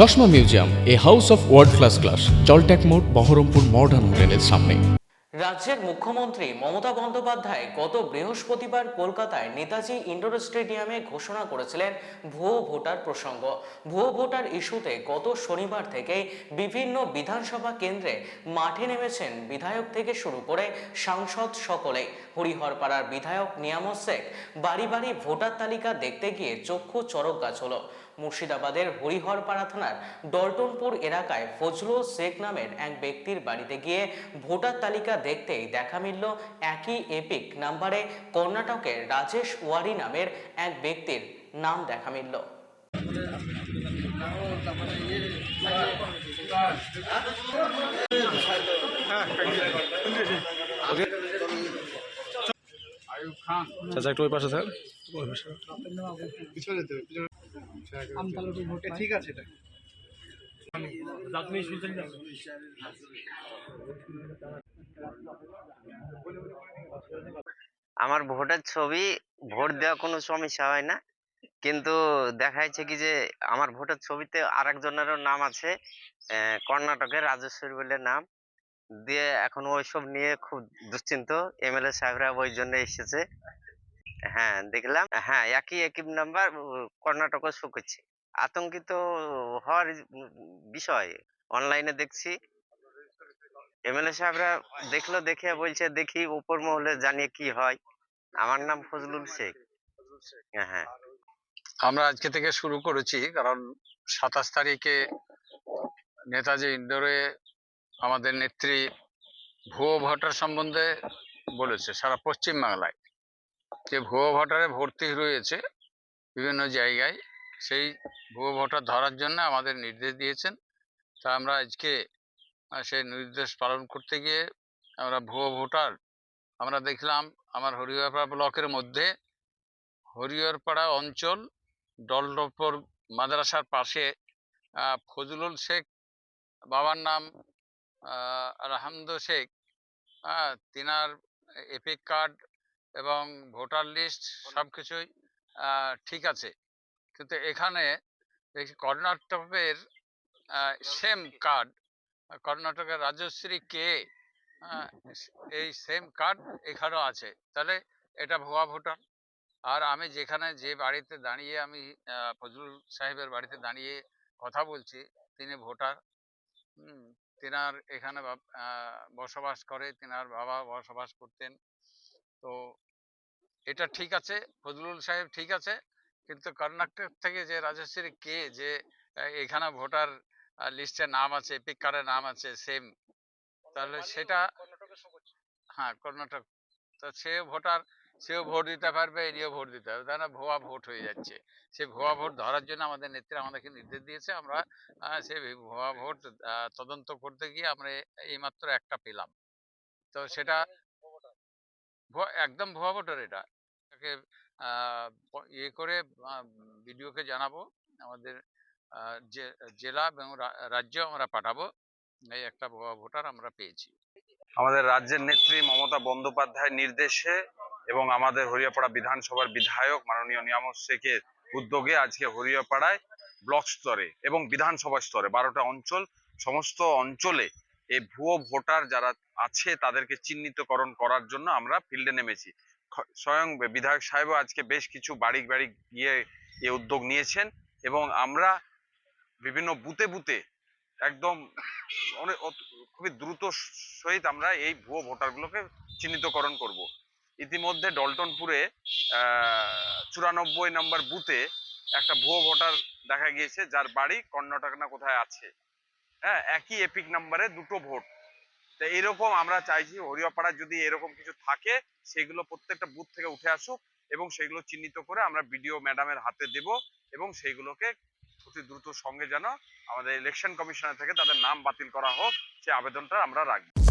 চশমা museum, a house of world class class জলট্যাক মোড়, Baharampur modern হোটেলের সামনে। রাজ্যের মুখ্যমন্ত্রী মমতা বন্দ্যোপাধ্যায় গত বৃহস্পতিবার কলকাতায় নেতাজি ইন্ডোর স্টেডিয়ামে ঘোষণা করেছিলেন ভুয়ো ভোটার প্রসঙ্গ। ভুয়ো ভোটার ইস্যুতে গত শনিবার থেকেই বিভিন্ন বিধানসভা কেন্দ্রে মাঠে নেমেছেন বিধায়ক থেকে শুরু করে সাংসদ সকলেই। হরিহরপাড়ার বিধায়ক নিয়ামত শেখ বাড়ি বাড়ি ভোটার তালিকা দেখতে গিয়ে চক্ষু চরক গাছ হলো। মুর্শিদাবাদের হরিহরপাড়া থানার ডলটনপুর এলাকায় ফজলুল শেখ নামের এক ব্যক্তির বাড়িতে গিয়ে ভোটার তালিকা দেখতেই দেখা মিলল একই এপিক নাম্বারে কর্ণাটকের রাজেশ ওয়ারি নামের এক ব্যক্তির নাম দেখা মিলল। চাচা একটু ওই পাশে স্যার। ঠিক আছে এটা। আমার ভোটের ছবি ভোট দেওয়া কোনো সমস্যা হয় না। কিন্তু দেখা যাচ্ছে কি যে আমার ভোটের ছবিতে আরেকজনেরও নাম আছে কর্ণাটকের রাজেশ্বরী বলে নাম। দিয়ে এখন ওইসব নিয়ে খুব দুশ্চিন্ত। এমএলএ সাহেবরা ওই জন্য এসেছে। হ্যাঁ দেখলাম হ্যাঁ একই একই নাম্বার কর্ণাটকও শো করছে। আতঙ্কিত হওয়ার বিষয়। অনলাইনে দেখছি। এমএলএ সাহেবরা দেখল, দেখে বলছে, দেখি উপর মহলে জানিয়ে কি হয়। আমার নাম ফজলুল শেখ। হ্যাঁ হ্যাঁ। আমরা আজকে থেকে শুরু করেছি, কারণ সাতাশ তারিখে নেতাজি ইন্দোরে আমাদের নেত্রী ভুয়ো ভোটার সম্বন্ধে বলেছে, সারা পশ্চিম বাংলায় যে ভুয়ো ভোটারে ভর্তি রয়েছে বিভিন্ন জায়গায়, সেই ভুয়ো ভোটার ধরার জন্য আমাদের নির্দেশ দিয়েছেন। তা আমরা আজকে সেই নির্দেশ পালন করতে গিয়ে আমরা ভুয়ো ভোটার, আমরা দেখলাম আমার হরিহরপাড়া ব্লকের মধ্যে হরিহরপাড়া অঞ্চল ডলডপুর মাদ্রাসার পাশে ফজলুল শেখ, বাবার নাম রাহামদু শেখ হ্যাঁ তিনার এপিক কার্ড এবং ভোটার লিস্ট সব কিছুই ঠিক আছে। কিন্তু এখানে কর্ণাটকের সেম কার্ড কর্ণাটকের রাজশ্রী কে? এই সেম কার্ড এখানেও আছে। তাহলে এটা ভুয়া ভোটার। আর আমি যেখানে যে বাড়িতে দাঁড়িয়ে আমি ফজলুল সাহেবের বাড়িতে দাঁড়িয়ে কথা বলছি তিনি ভোটার। তিনার এখানে বসবাস করে তিনার বাবা বসবাস করতেন। তো এটা ঠিক আছে ফজলুল সাহেব ঠিক আছে। কিন্তু কর্ণাটক থেকে যে রাজশ্রী কে যে এখানে ভোটার লিস্টে নাম আছে এপিক কার্ডে নাম আছে সেম তাহলে সেটা হ্যাঁ কর্ণাটক। তো সে ভোটার সেও ভোট দিতে পারবে এরিও ভোট দিতে পারবে। না ভুয়া ভোট হয়ে যাচ্ছে। সেই ভুয়া ভোট ধরার জন্য আমাদের নেত্রী আমাদেরকে নির্দেশ দিয়েছে। আমরা সেই ভুয়া ভোট তদন্ত করতে গিয়ে আমরা এইমাত্র একটা পেলাম। তো সেটা ভুয়া- একদম ভুয়া ভোটার এটা। আহ, ইয়ে করে ভিডিওকে জানাব। আমাদের জেলা এবং রাজ্য আমরা পাঠাবো। এই একটা ভোটার আমরা পেয়েছি। আমাদের রাজ্যের নেত্রী মমতা বন্দ্যোপাধ্যায়ের নির্দেশে এবং আমাদের হরিয়াপাড়া বিধানসভার বিধায়ক মাননীয় নিয়ামত শেখের উদ্যোগে আজকে হরিয়াপাড়ায় ব্লক স্তরে এবং বিধানসভা স্তরে বারোটা অঞ্চল সমস্ত অঞ্চলে এই ভুয়ো ভোটার যারা আছে তাদেরকে চিহ্নিতকরণ করার জন্য আমরা ফিল্ডে নেমেছি। স্বয়ং বিধায়ক সাহেবও আজকে বেশ কিছু বাড়ি বাড়ি গিয়ে এ উদ্যোগ নিয়েছেন এবং আমরা বিভিন্ন বুতে বুতে একদম অনেক খুবই দ্রুত সহিত আমরা এই ভুয়ো ভোটারগুলোকে চিহ্নিতকরণ করব। ইতিমধ্যে ডলটনপুরে চুরানব্বই নম্বর বুথে একটা ভুয়ো ভোটার দেখা গিয়েছে যার বাড়ি কর্ণাটক না কোথায় আছে। হ্যাঁ একই এপিক নাম্বারে দুটো ভোট। তো এরকম আমরা চাইছি হরিয়াপাড়ায় যদি এরকম কিছু থাকে, সেগুলো প্রত্যেকটা বুথ থেকে উঠে আসুক এবং সেগুলো চিহ্নিত করে আমরা বিডিও ম্যাডামের হাতে দেব এবং সেইগুলোকে অতি দ্রুত সঙ্গে যেন আমাদের ইলেকশন কমিশনার থেকে তাদের নাম বাতিল করা হোক, সে আবেদনটা আমরা রাখব।